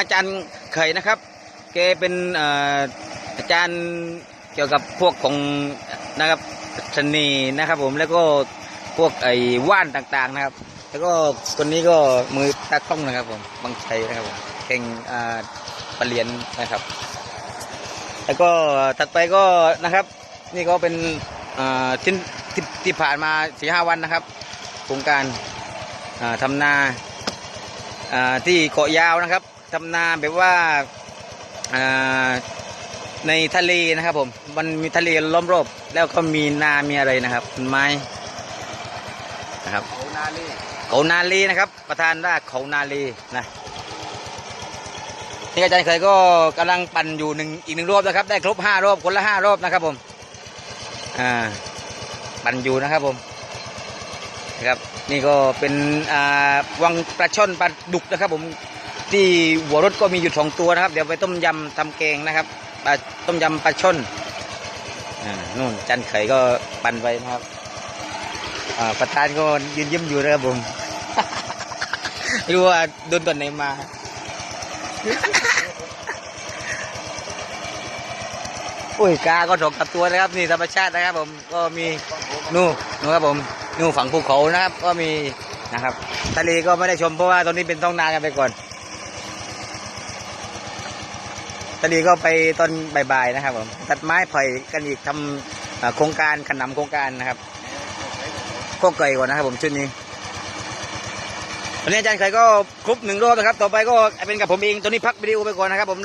อาจารย์เคยนะครับแกเป็นอาจารย์เกี่ยวกับพวกของนะครับชนีนะครับผมแล้วก็พวกไอ้ว่านต่างๆนะครับ แล้วก็คนนี้ก็มือตากล้อง นะครับผมบางชัยนะครับผมเก่งอ่าปรเรียนนะครับ แล้วก็ถัดไปก็นะครับ นี่ก็เป็นอ่าที่ที่ที่ผ่านมาสี่ห้าวันนะครับโครงการอ่าทำนาอ่าที่เกาะยาวนะครับ ทำนาแบบว่าอ่าในทะเลนะครับผม มันมีทะเลล้อมรอบ แล้วก็มีนามีอะไรนะครับต้นไม้นะครับเขานาลีเขานาลีนะครับ ประธานรากเขานาลีนะนี่อาจารย์เคยก็กำลังปั่นอยู่หนึ่งอีกหนึ่งรอบนะครับ ได้ครบห้ารอบคนละห้ารอบนะครับผมอ่าปั่นอยู่นะครับผมนะครับนี่ก็เป็นอ่าวังปลาช่อนปลาดุกนะครับผม ที่หัวรถก็มีอยู่สองตัวนะครับ เดี๋ยวไปต้มยำทำแกงนะครับปลาต้มยำปลาช่อนอนู่นจันไข่ก็ปั่นไปนะครับอ่าประธานก็ยืนยิ้มอยู่นะครับผมรู้ว่าโดนตอนไหนมาอุ้ยกาก็ถกกับตัวนะครับนี่ธรรมชาตินะครับ ผมก็มีนู่นนู่นครับผมนู่นฝั่งภูเขานะครับ ก็มีนะครับ ทะเลก็ไม่ได้ชมเพราะว่าตอนนี้เป็นท้องนากันไปก่อน ทะเลก็ไปตอนบ่ายๆนะครับผมตัดไม้ไผ่กันอีกทำอ่าโครงการขนำโครงการนะครับก็เกยก่อนนะครับผมชุดนี้วันนี้อาจารย์ไข่ก็ครบหนึ่งรอบนะครับ ต่อไปก็เป็นกับผมเองตอนนี้พักวิดีโอไปก่อนนะครับผม